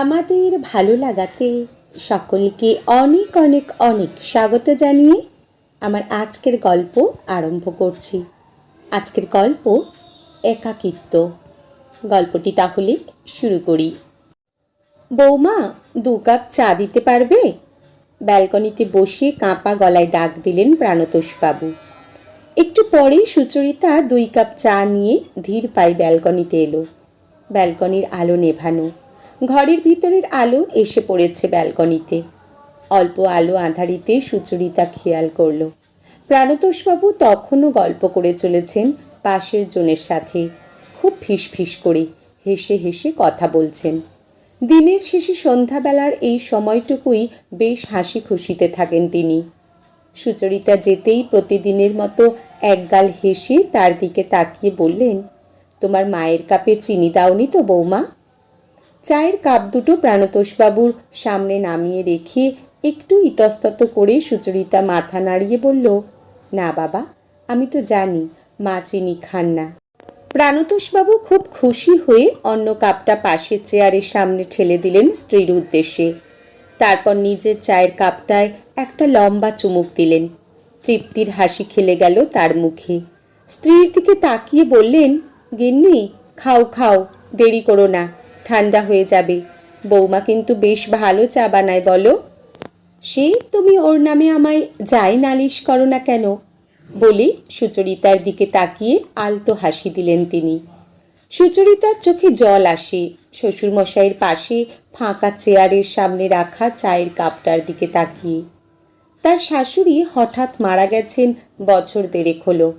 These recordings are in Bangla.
আমাদের ভালো লাগাতে সকলকে অনেক অনেক অনেক স্বাগত জানিয়ে আমার আজকের গল্প আরম্ভ করছি। আজকের গল্প একাকিত্ব। গল্পটি তাহলে শুরু করি। বৌমা, দু কাপ চা দিতে পারবে? ব্যালকনিতে বসে কাঁপা গলায় ডাক দিলেন প্রাণতোষবাবু। একটু পরেই সুচরিতা দুই কাপ চা নিয়ে ধীর পায়ে ব্যালকনিতে এলো। ব্যালকনির আলো নেভানো। ঘরের ভিতরের আলো এসে পড়েছে ব্যালকনিতে। অল্প আলো আঁধারিতে সুচরিতা খেয়াল করল। প্রাণতোষবাবু তখনও গল্প করে চলেছেন পাশের জনের সাথে। খুব ফিস ফিস করে হেসে হেসে কথা বলছেন। দিনের শেষে সন্ধ্যাবেলার এই সময়টুকুই বেশ হাসি খুশিতে থাকেন তিনি। সুচরিতা যেতেই প্রতিদিনের মতো একগাল হেসে তার দিকে তাকিয়ে বললেন, তোমার মায়ের কাপে চিনি দাওনি তো বৌমা? চায়ের কাপ দুটো প্রাণতোষবাবুর সামনে নামিয়ে রেখে একটু ইতস্তত করে সুচরিতা মাথা নাড়িয়ে বলল, না বাবা, আমি তো জানি মা চিনি খান না। প্রাণতোষবাবু খুব খুশি হয়ে অন্য কাপটা পাশের চেয়ারের সামনে ঠেলে দিলেন স্ত্রীর উদ্দেশ্যে। তারপর নিজের চায়ের কাপটায় একটা লম্বা চুমুক দিলেন। তৃপ্তির হাসি খেলে গেল তার মুখে। স্ত্রীর দিকে তাকিয়ে বললেন, গিন্নি, খাও খাও, দেরি করো না। ঠান্ডা হয়ে যাবে। বৌমা কিন্তু বেশ ভালো চা বানায়, বলো। সে তুমি ওর নামে আমায় যাই নালিশ করো না কেন? বলে সুচরিতার দিকে তাকিয়ে আলতো হাসি দিলেন তিনি। সুচরিতার চোখে জল আসে। শ্বশুরমশাইয়ের পাশে ফাঁকা চেয়ারের সামনে রাখা চায়ের কাপটার দিকে তাকিয়ে। তার শাশুড়ি হঠাৎ মারা গেছেন বছর দেড়েক হলো।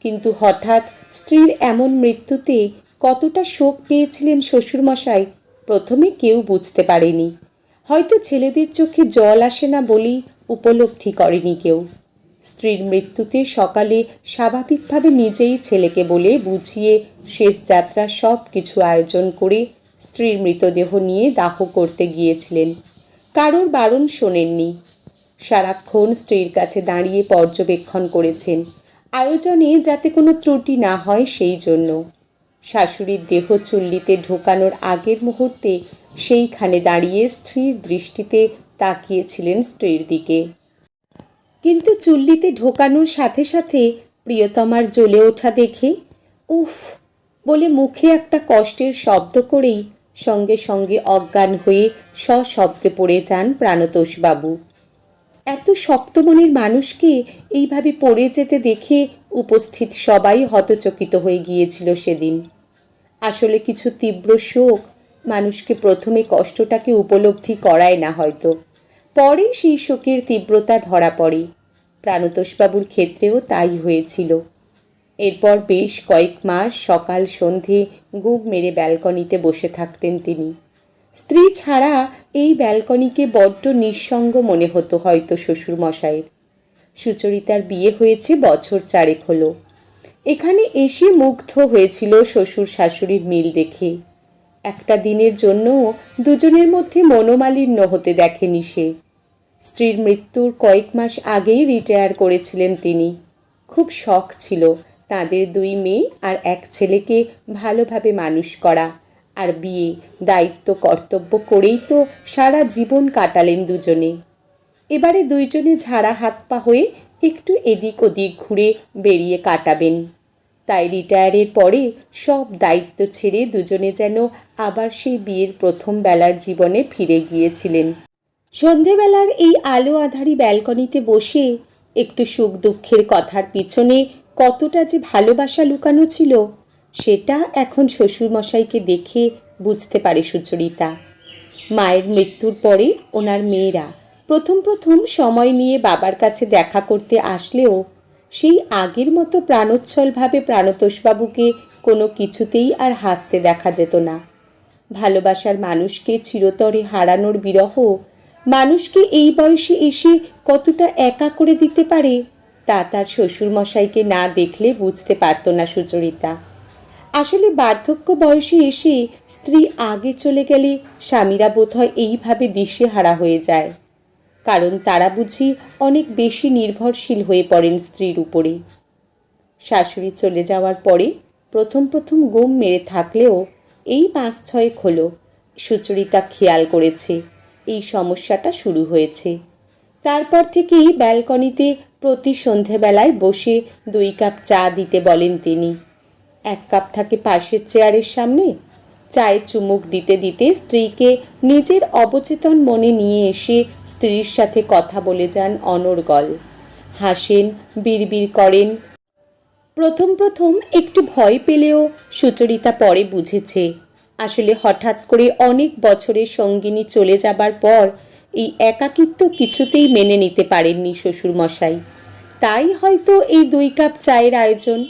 কিন্তু হঠাৎ স্ত্রীর এমন মৃত্যুতে কতটা শোক পেয়েছিলেন শ্বশুরমশাই, প্রথমে কেউ বুঝতে পারেনি। হয়তো ছেলেদের চোখে জল আসে না বলেই উপলব্ধি করেনি কেউ। স্ত্রীর মৃত্যুতে সকালে স্বাভাবিকভাবে নিজেই ছেলেকে বলে বুঝিয়ে শেষ যাত্রা সব কিছু আয়োজন করে স্ত্রীর মৃতদেহ নিয়ে দাহ করতে গিয়েছিলেন। কারোর বারণ শোনেননি। সারাক্ষণ স্ত্রীর কাছে দাঁড়িয়ে পর্যবেক্ষণ করেছেন। আয়োজনে যাতে কোনো ত্রুটি না হয় সেই জন্য। শাশুড়ির দেহ চুল্লিতে ঢোকানোর আগের মুহূর্তে সেইখানে দাঁড়িয়ে স্ত্রীর দৃষ্টিতে তাকিয়েছিলেন স্ত্রীর দিকে। কিন্তু চুল্লিতে ঢোকানোর সাথে সাথে প্রিয়তমার জ্বলে ওঠা দেখে, উফ, বলে মুখে একটা কষ্টের শব্দ করেই সঙ্গে সঙ্গে অজ্ঞান হয়ে সশব্দে পড়ে যান প্রাণতোষবাবু। এত শক্ত মনের মানুষকে এইভাবে পড়ে যেতে দেখে উপস্থিত সবাই হতচকিত হয়ে গিয়েছিল সেদিন। আসলে কিছু তীব্র শোক মানুষকে প্রথমে কষ্টটাকে উপলব্ধি করায় না হয়তো। পরে সেই শোকের তীব্রতা ধরা পড়ে। প্রাণতোষবাবুর ক্ষেত্রেও তাই হয়েছিল। এরপর বেশ কয়েক মাস সকাল সন্ধে গুম মেরে ব্যালকনিতে বসে থাকতেন তিনি। স্ত্রী ছাড়া এই ব্যালকনিকে বড্ড নিঃসঙ্গ মনে হতো হয়তো শ্বশুরমশাইয়ের। সুচরিতার বিয়ে হয়েছে বছর চারেক হলো। এখানে এসে মুগ্ধ হয়েছিল শ্বশুর শাশুড়ির মিল দেখে। একটা দিনের জন্যও দুজনের মধ্যে মনোমালিন্য হতে দেখেনি সে। স্ত্রীর মৃত্যুর কয়েক মাস আগেই রিটায়ার করেছিলেন তিনি। খুব শখ ছিল তাদের দুই মেয়ে আর এক ছেলেকে ভালোভাবে মানুষ করা। আর বিয়ে, দায়িত্ব, কর্তব্য করেই তো সারা জীবন কাটালেন দুজনে। এবারে দুইজনে ঝাড়া হাত পা হয়ে একটু এদিক ওদিক ঘুরে বেরিয়ে কাটাবেন। তাই রিটায়ারের পরে সব দায়িত্ব ছেড়ে দুজনে যেন আবার সেই বিয়ের প্রথম বেলার জীবনে ফিরে গিয়েছিলেন। সন্ধেবেলার এই আলো আধারি ব্যালকনিতে বসে একটু সুখ দুঃখের কথার পিছনে কতটা যে ভালোবাসা লুকানো ছিল সেটা এখন শ্বশুরমশাইকে দেখে বুঝতে পারে সুচরিতা। মায়ের মৃত্যুর পরে ওনার মেয়েরা প্রথম প্রথম সময় নিয়ে বাবার কাছে দেখা করতে আসলেও সেই আগের মতো প্রাণোচ্ছলভাবে প্রাণতোষবাবুকে কোনো কিছুতেই আর হাসতে দেখা যেত না। ভালোবাসার মানুষকে চিরতরে হারানোর বিরহ মানুষকে এই বয়সে এসে কতটা একা করে দিতে পারে, তা তার শ্বশুরমশাইকে না দেখলে বুঝতে পারত না সুচরিতা। আসলে বার্ধক্য বয়সে এসে স্ত্রী আগে চলে গেলে স্বামীরা বোধহয় এইভাবে দিশেহারা হয়ে যায়। কারণ তারা বুঝি অনেক বেশি নির্ভরশীল হয়ে পড়েন স্ত্রীর উপরে। শাশুড়ি চলে যাওয়ার পরে প্রথম প্রথম গুম মেরে থাকলেও এই পাঁচ ছয়েক হলো সুচরিতা খেয়াল করেছে, এই সমস্যাটা শুরু হয়েছে। তারপর থেকেই ব্যালকনিতে প্রতি সন্ধেবেলায় বসে দুই কাপ চা দিতে বলেন তিনি। এক কাপ থাকে পাশের চেয়ারের সামনে। চায়ে চুমুক দিতে দিতে স্ত্রীকে নিজের অবচেতন মনে নিয়ে এসে স্ত্রীর সাথে কথা বলে যান অনর্গল। হাসেন, বিড়বিড় করেন। প্রথম প্রথম একটু ভয় পেলেও সুচরিতা পরে বুঝেছে। আসলে হঠাৎ করে অনেক বছরের সঙ্গিনী চলে যাবার পর এই একাকিত্ব কিছুতেই মেনে নিতে পারেননি শ্বশুরমশাই। তাই হয়তো এই দুই কাপ চায়ের আয়োজন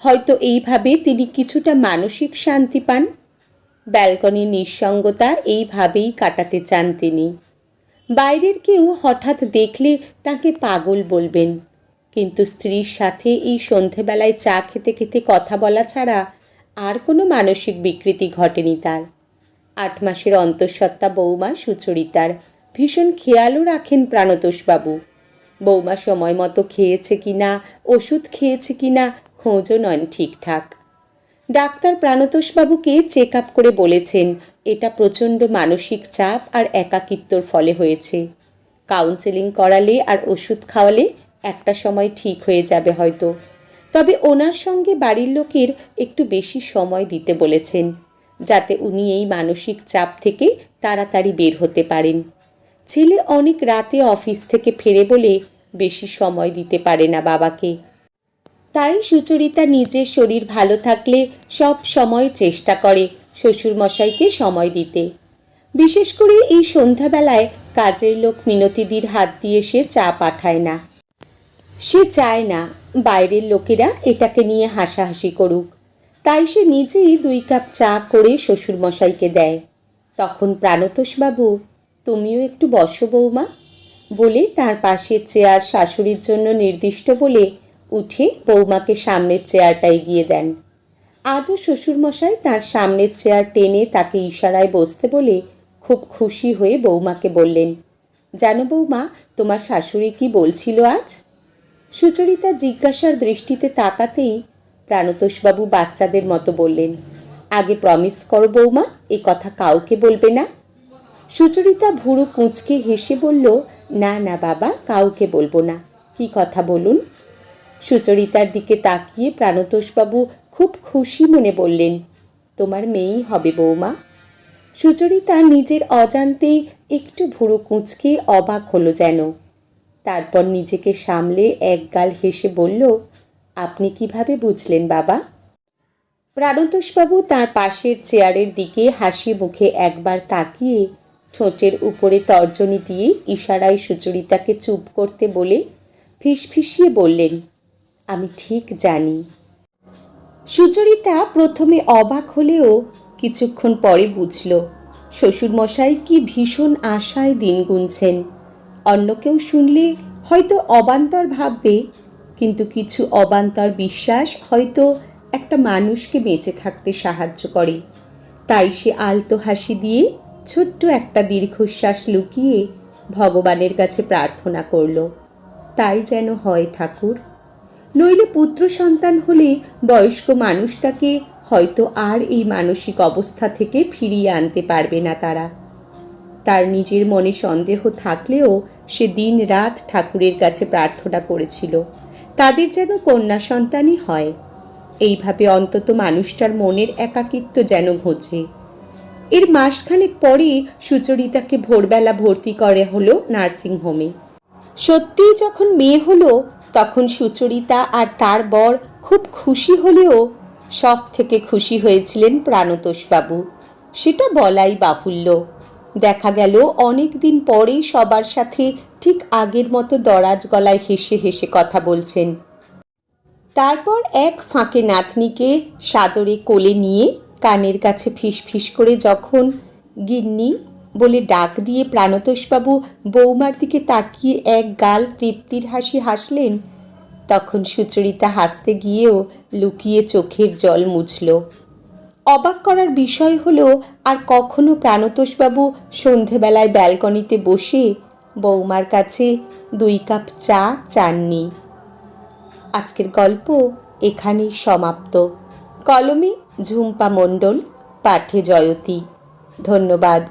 হয়তো এইভাবে তিনি কিছুটা মানসিক শান্তি পান। ব্যালকনির নিঃসঙ্গতা এইভাবেই কাটাতে চান তিনি। বাইরের কেউ হঠাৎ দেখলে তাকে পাগল বলবেন। কিন্তু স্ত্রীর সাথে এই সন্ধেবেলায় চা খেতে খেতে কথা বলা ছাড়া আর কোনো মানসিক বিকৃতি ঘটেনি তার। আট মাসের অন্তঃসত্ত্বা বৌমা সুচরিতার ভীষণ খেয়ালও রাখেন প্রাণতোষবাবু। বৌমা সময় মতো খেয়েছে কি না ওষুধ খেয়েছে কি না খোঁজও নন ঠিকঠাক। ডাক্তার প্রাণতোষবাবুকে চেক আপ করে বলেছেন, এটা প্রচণ্ড মানসিক চাপ আর একাকিত্বর ফলে হয়েছে। কাউন্সেলিং করালে আর ওষুধ খাওয়ালে একটা সময় ঠিক হয়ে যাবে হয়তো। তবে ওনার সঙ্গে বাড়ির লোকের একটু বেশি সময় দিতে বলেছেন, যাতে উনি এই মানসিক চাপ থেকে তাড়াতাড়ি বের হতে পারেন। ছেলে অনেক রাতে অফিস থেকে ফেরে বলে বেশি সময় দিতে পারে না বাবাকে। তাই সুচরিতা নিজের শরীর ভালো থাকলে সব সময় চেষ্টা করে শ্বশুরমশাইকে সময় দিতে। বিশেষ করে এই সন্ধ্যাবেলায় কাজের লোক মিনতিদির হাত দিয়ে সে চা পাঠায় না। সে চায় না বাইরের লোকেরা এটাকে নিয়ে হাসাহাসি করুক। তাই সে নিজেই দুই কাপ চা করে শ্বশুরমশাইকে দেয়। তখন প্রাণতোষবাবু, তুমিও একটু বসো বৌমা। বলে তার পাশের চেয়ার শাশুড়ির জন্য নির্দিষ্ট বলে উঠে বৌমাকে সামনের চেয়ারটা এগিয়ে দেন। আজও শ্বশুরমশাই তার সামনের চেয়ার টেনে তাকে ইশারায় বসতে বলে খুব খুশি হয়ে বৌমাকে বললেন, জানো বৌমা, তোমার শাশুড়ি কি বলছিল আজ? সুচরিতা জিজ্ঞাসার দৃষ্টিতে তাকাতেই প্রাণতোষবাবু বাচ্চাদের মতো বললেন, আগে প্রমিস করো বৌমা, এ কথা কাউকে বলবে না? সুচরিতা ভুরু কুঁচকে হেসে বলল, না না বাবা, কাউকে বলব না। কি কথা বলুন? সুচরিতার দিকে তাকিয়ে প্রাণতোষবাবু খুব খুশি মনে বললেন, তোমার মেয়েই হবে বৌমা। সুচরিতা নিজের অজান্তেই একটু ভুরু কুঁচকে অবাক হলো যেন। তারপর নিজেকে সামলে একগাল হেসে বলল, আপনি কীভাবে বুঝলেন বাবা? প্রাণতোষবাবু তার পাশের চেয়ারের দিকে হাসি মুখে একবার তাকিয়ে ঠোঁটের উপরে তর্জনী দিয়ে ইশারায় সুচরিতাকে চুপ করতে বলে ফিসফিসিয়ে বললেন আমি ঠিক জানি। সুচরিতা প্রথমে অবাক হলেও কিছুক্ষণ পরে বুঝল, শ্বশুরমশাই কি ভীষণ আশায় দিন গুনছেন। অন্য কেউ শুনলে হয়তো অবান্তর ভাববে, কিন্তু কিছু অবান্তর বিশ্বাস হয়তো একটা মানুষকে বেঁচে থাকতে সাহায্য করে। তাই সে আলতো হাসি দিয়ে ছোট্ট একটা দীর্ঘশ্বাস লুকিয়ে ভগবানের কাছে প্রার্থনা করল, তাই যেন হয় ঠাকুর। নইলে পুত্র সন্তান হলে বয়স্ক মানুষটাকে হয়তো আর এই মানসিক অবস্থা থেকে ফিরিয়ে আনতে পারবে না তারা। তার নিজের মনে সন্দেহ থাকলেও সে দিন রাত ঠাকুরের কাছে প্রার্থনা করেছিল, তাদের যেন কন্যা সন্তানই হয়। এইভাবে অন্তত মানুষটার মনের একাকিত্ব যেন ঘোচে। এর মাসখানেক পরে সুচরিতাকে ভোরবেলা ভর্তি করে হলো নার্সিংহোমে। সত্যিই যখন মেয়ে হলো তখন সুচরিতা আর তার বর খুব খুশি হলেও সব থেকে খুশি হয়েছিলেন প্রাণতোষবাবু। সেটা বলাই বাহুল্য। দেখা গেল অনেক দিন পরেই সবার সাথে ঠিক আগের মতো দরাজ গলায় হেসে হেসে কথা বলছেন। তারপর এক ফাঁকে নাতনিকে সাদরে কোলে নিয়ে কানের কাছে ফিস ফিস করে যখন, গিন্নি বলে ডাক দিয়ে প্রাণতোষবাবু বৌমার দিকে তাকিয়ে এক গাল তৃপ্তির হাসি হাসলেন। তখন সুচরিতা হাসতে গিয়েও লুকিয়ে চোখের জল মুছল। অবাক করার বিষয় হলো, আর কখনো প্রাণতোষবাবু সন্ধেবেলায় ব্যালকনিতে বসে বৌমার কাছে দুই কাপ চা চাননি। আজকের গল্প এখানেই সমাপ্ত। কলমে ঝুম্পা মণ্ডল, পাঠে জয়তী। ধন্যবাদ।